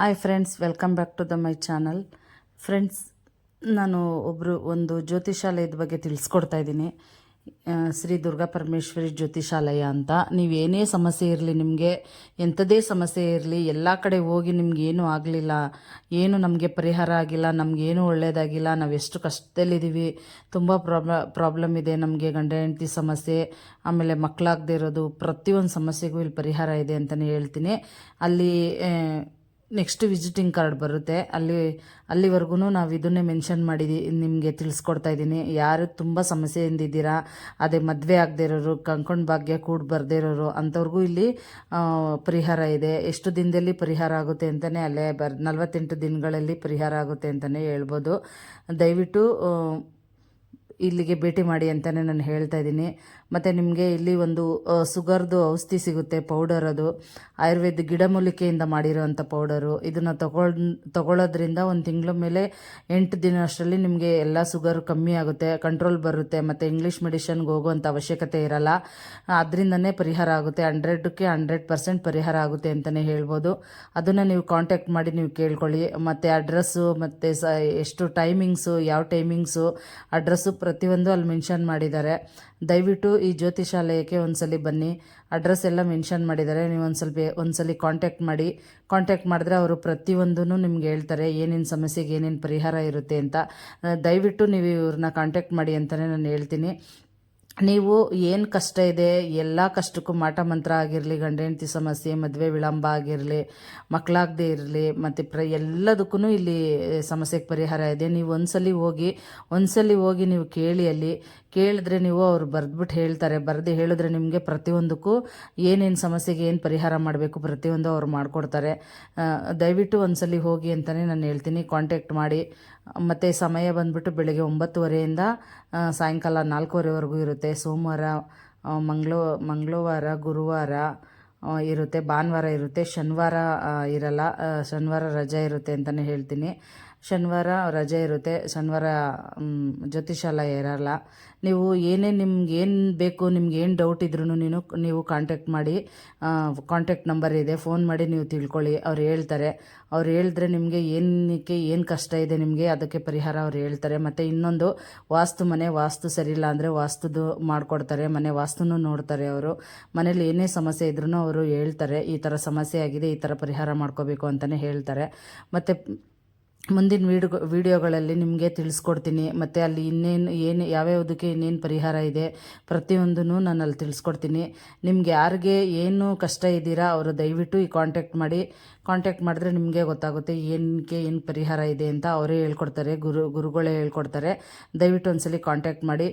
Hi friends welcome back to the my channel friends ನಾನು ಒಬ್ಬರು ಒಂದು ಜ್ಯೋತಿಷಾಲಯದ ಬಗ್ಗೆ ತಿಳಿಸ್ಕೊಡ್ತಾ ಇದ್ದೀನಿ. ಶ್ರೀ ದುರ್ಗಾ ಪರಮೇಶ್ವರಿ ಜ್ಯೋತಿಷಾಲಯ ಅಂತ. ನೀವು ಏನೇ ಸಮಸ್ಯೆ ಇರಲಿ ನಿಮಗೆ ಎಂಥದೇ ಸಮಸ್ಯೆ ಇರಲಿ, ಎಲ್ಲ ಕಡೆ ಹೋಗಿ ನಿಮ್ಗೆ ಏನೂ ಆಗಲಿಲ್ಲ, ಏನು ನಮಗೆ ಪರಿಹಾರ ಆಗಿಲ್ಲ ನಮಗೇನು ಒಳ್ಳೆಯದಾಗಿಲ್ಲ ನಾವು ಎಷ್ಟು ಕಷ್ಟದಲ್ಲಿದ್ದೀವಿ, ತುಂಬ ಪ್ರಾಬ್ಲ, ಪ್ರಾಬ್ಲಮ್ ಇದೆ, ನಮಗೆ ಗಂಡ ಹೆಂಡತಿ ಸಮಸ್ಯೆ, ಆಮೇಲೆ ಮಕ್ಕಳಾಗದೇ ಇರೋದು, ಪ್ರತಿಯೊಂದು ಸಮಸ್ಯೆಗೂ ಇಲ್ಲಿ ಪರಿಹಾರ ಇದೆ ಅಂತಲೇ ಹೇಳ್ತೀನಿ. ಅಲ್ಲಿ ನೆಕ್ಸ್ಟ್ ವಿಸಿಟಿಂಗ್ ಕಾರ್ಡ್ ಬರುತ್ತೆ. ಅಲ್ಲಿ ಅಲ್ಲಿವರೆಗೂ ನಾವು ಇದನ್ನೇ ಮೆನ್ಷನ್ ಮಾಡಿದಿ, ನಿಮಗೆ ತಿಳಿಸ್ಕೊಡ್ತಾ ಇದ್ದೀನಿ ಯಾರು ತುಂಬ ಸಮಸ್ಯೆಯಿಂದ ಇದ್ದೀರಾ, ಅದೇ ಮದುವೆ ಆಗದೆ ಇರೋರು ಕಂಕೊಂಡು ಭಾಗ್ಯ ಕೂಡ ಬರದೇ ಇರೋರು ಅಂಥವ್ರಿಗೂ ಇಲ್ಲಿ ಪರಿಹಾರ ಇದೆ. ಎಷ್ಟು ದಿನದಲ್ಲಿ ಪರಿಹಾರ ಆಗುತ್ತೆ ಅಂತಲೇ ಅಲ್ಲೇ ಬರ್, ನಲವತ್ತೆಂಟು ದಿನಗಳಲ್ಲಿ ಪರಿಹಾರ ಆಗುತ್ತೆ ಅಂತಲೇ ಹೇಳ್ಬೋದು. ದಯವಿಟ್ಟು ಇಲ್ಲಿಗೆ ಭೇಟಿ ಮಾಡಿ ಅಂತಲೇ ನಾನು ಹೇಳ್ತಾ ಇದ್ದೀನಿ ಮತ್ತು ನಿಮಗೆ ಇಲ್ಲಿ ಒಂದು ಸುಗರ್ದು ಔಷಧಿ ಸಿಗುತ್ತೆ ಪೌಡರ್ ಅದು. ಆಯುರ್ವೇದ ಗಿಡಮೂಲಿಕೆಯಿಂದ ಮಾಡಿರೋವಂಥ ಪೌಡರು ಇದನ್ನು ತಗೊಳ್ ತಗೊಳ್ಳೋದ್ರಿಂದ ಒಂದು ತಿಂಗಳ ಮೇಲೆ ಎಂಟು ದಿನ ಅಷ್ಟರಲ್ಲಿ ನಿಮಗೆ ಎಲ್ಲ ಸುಗರ್ ಕಮ್ಮಿ ಆಗುತ್ತೆ ಕಂಟ್ರೋಲ್ ಬರುತ್ತೆ, ಮತ್ತು ಇಂಗ್ಲೀಷ್ ಮೆಡಿಷನ್ಗೆ ಹೋಗುವಂಥ ಅವಶ್ಯಕತೆ ಇರಲ್ಲ. ಅದರಿಂದನೇ ಪರಿಹಾರ ಆಗುತ್ತೆ ಹಂಡ್ರೆಡ್ಗೆ ಹಂಡ್ರೆಡ್ ಪರ್ಸೆಂಟ್ ಪರಿಹಾರ ಆಗುತ್ತೆ ಅಂತಲೇ ಹೇಳ್ಬೋದು. ಅದನ್ನು ನೀವು ಕಾಂಟ್ಯಾಕ್ಟ್ ಮಾಡಿ ನೀವು ಕೇಳ್ಕೊಳ್ಳಿ. ಮತ್ತು ಅಡ್ರೆಸ್ಸು ಮತ್ತು ಸ, ಎಷ್ಟು ಟೈಮಿಂಗ್ಸು ಯಾವ ಟೈಮಿಂಗ್ಸು ಅಡ್ರೆಸ್ಸು ಪ್ರತಿಯೊಂದು ಅಲ್ಲಿ ಮೆನ್ಷನ್ ಮಾಡಿದ್ದಾರೆ. ದಯವಿಟ್ಟು ಈ ಜ್ಯೋತಿಷಾಲಯಕ್ಕೆ ಒಂದ್ಸಲಿ ಬನ್ನಿ. ಅಡ್ರೆಸ್ ಎಲ್ಲ ಮೆನ್ಷನ್ ಮಾಡಿದ್ದಾರೆ. ನೀವು ಒಂದು ಸ್ವಲ್ಪ ಒಂದ್ಸಲಿ ಕಾಂಟ್ಯಾಕ್ಟ್ ಮಾಡಿ. ಕಾಂಟ್ಯಾಕ್ಟ್ ಮಾಡಿದ್ರೆ ಅವರು ಪ್ರತಿಯೊಂದೂ ನಿಮ್ಗೆ ಹೇಳ್ತಾರೆ. ಏನೇನು ಸಮಸ್ಯೆಗೆ ಏನೇನು ಪರಿಹಾರ ಇರುತ್ತೆ ಅಂತ. ದಯವಿಟ್ಟು ನೀವು ಇವ್ರನ್ನ ಕಾಂಟ್ಯಾಕ್ಟ್ ಮಾಡಿ ಅಂತಲೇ ನಾನು ಹೇಳ್ತೀನಿ. ನೀವು ಏನು ಕಷ್ಟ ಇದೆ, ಎಲ್ಲ ಕಷ್ಟಕ್ಕೂ ಮಾಟ ಮಂತ್ರ ಆಗಿರಲಿ ಗಂಡ ಹೆಂಡತಿ ಸಮಸ್ಯೆ, ಮದುವೆ ವಿಳಂಬ ಆಗಿರಲಿ ಮಕ್ಕಳಾಗದೇ ಇರಲಿ, ಮತ್ತು ಪ್ರ ಎಲ್ಲದಕ್ಕೂ ಇಲ್ಲಿ ಸಮಸ್ಯೆಗೆ ಪರಿಹಾರ ಇದೆ. ನೀವು ಒಂದ್ಸಲಿ ಹೋಗಿ ಒಂದ್ಸಲಿ ಹೋಗಿ ನೀವು ಕೇಳಿ ಅಲ್ಲಿ, ಕೇಳಿದ್ರೆ ನೀವು ಅವ್ರು ಬರೆದ್ಬಿಟ್ಟು ಹೇಳ್ತಾರೆ. ಬರೆದು ಹೇಳಿದ್ರೆ ನಿಮಗೆ ಪ್ರತಿಯೊಂದಕ್ಕೂ ಏನೇನು ಸಮಸ್ಯೆಗೆ ಏನು ಪರಿಹಾರ ಮಾಡಬೇಕು ಪ್ರತಿಯೊಂದು ಅವ್ರು ಮಾಡಿಕೊಡ್ತಾರೆ. ದಯವಿಟ್ಟು ಒಂದ್ಸಲಿ ಹೋಗಿ ಅಂತಲೇ ನಾನು ಹೇಳ್ತೀನಿ. ಕಾಂಟ್ಯಾಕ್ಟ್ ಮಾಡಿ. ಮತ್ತು ಸಮಯ ಬಂದ್ಬಿಟ್ಟು ಬೆಳಗ್ಗೆ ಒಂಬತ್ತುವರೆಯಿಂದ ಸಾಯಂಕಾಲ ನಾಲ್ಕೂವರೆವರೆಗೂ ಇರುತ್ತೆ. ಸೋಮವಾರ ಮಂಗ್ಳೋ ಮಂಗಳೋ, ಮಂಗಳವಾರ, ಗುರುವಾರ ಇರುತ್ತೆ, ಭಾನುವಾರ ಇರುತ್ತೆ, ಶನಿವಾರ ಇರಲ್ಲ ಶನಿವಾರ ರಜೆ ಇರುತ್ತೆ ಅಂತಲೇ ಹೇಳ್ತೀನಿ. ಶನಿವಾರ ರಜೆ ಇರುತ್ತೆ. ಶನಿವಾರ ಜ್ಯೋತಿಷಾಲ ಇರಲ್ಲ. ನೀವು ಏನೇ ನಿಮ್ಗೆ ಏನು ಬೇಕು, ನಿಮ್ಗೆ ಏನು ಡೌಟ್ ಇದ್ರೂ ನೀನು ನೀವು ಕಾಂಟ್ಯಾಕ್ಟ್ ಮಾಡಿ ಕಾಂಟ್ಯಾಕ್ಟ್ ನಂಬರ್ ಇದೆ. ಫೋನ್ ಮಾಡಿ ನೀವು ತಿಳ್ಕೊಳ್ಳಿ. ಅವ್ರು ಹೇಳ್ತಾರೆ. ಅವ್ರು ಹೇಳಿದ್ರೆ ನಿಮಗೆ ಏನಕ್ಕೆ ಏನು ಕಷ್ಟ ಇದೆ ನಿಮಗೆ ಅದಕ್ಕೆ ಪರಿಹಾರ ಅವ್ರು ಹೇಳ್ತಾರೆ. ಮತ್ತು ಇನ್ನೊಂದು, ವಾಸ್ತು ಮನೆ ವಾಸ್ತು ಸರಿಯಿಲ್ಲ ಅಂದರೆ ವಾಸ್ತುದು ಮಾಡಿಕೊಡ್ತಾರೆ. ಮನೆ ವಾಸ್ತುನೂ ನೋಡ್ತಾರೆ ಅವರು. ಮನೇಲಿ ಏನೇ ಸಮಸ್ಯೆ ಇದ್ರೂ ಅವರು ಹೇಳ್ತಾರೆ. ಈ ಥರ ಸಮಸ್ಯೆ ಆಗಿದೆ, ಈ ಥರ ಪರಿಹಾರ ಮಾಡ್ಕೋಬೇಕು ಅಂತಲೇ ಹೇಳ್ತಾರೆ. ಮತ್ತು ಮುಂದಿನ ವೀಡಿಯೋ ವೀಡಿಯೋಗಳಲ್ಲಿ ನಿಮಗೆ ತಿಳಿಸ್ಕೊಡ್ತೀನಿ. ಮತ್ತು ಅಲ್ಲಿ ಇನ್ನೇನು, ಏನು, ಯಾವ್ಯಾವುದಕ್ಕೆ ಇನ್ನೇನು ಪರಿಹಾರ ಇದೆ ಪ್ರತಿಯೊಂದೂ ನಾನು ಅಲ್ಲಿ ತಿಳಿಸ್ಕೊಡ್ತೀನಿ. ನಿಮ್ಗೆ ಯಾರಿಗೆ ಏನು ಕಷ್ಟ ಇದ್ದೀರಾ ಅವರು ದಯವಿಟ್ಟು ಈ ಕಾಂಟ್ಯಾಕ್ಟ್ ಮಾಡಿ. ಕಾಂಟ್ಯಾಕ್ಟ್ ಮಾಡಿದ್ರೆ ನಿಮಗೆ ಗೊತ್ತಾಗುತ್ತೆ ಏನಕ್ಕೆ ಏನು ಪರಿಹಾರ ಇದೆ ಅಂತ ಅವರೇ ಹೇಳ್ಕೊಡ್ತಾರೆ, ಗುರು, ಗುರುಗಳೇ ಹೇಳ್ಕೊಡ್ತಾರೆ. ದಯವಿಟ್ಟು ಒಂದ್ಸಲಿ ಕಾಂಟ್ಯಾಕ್ಟ್ ಮಾಡಿ.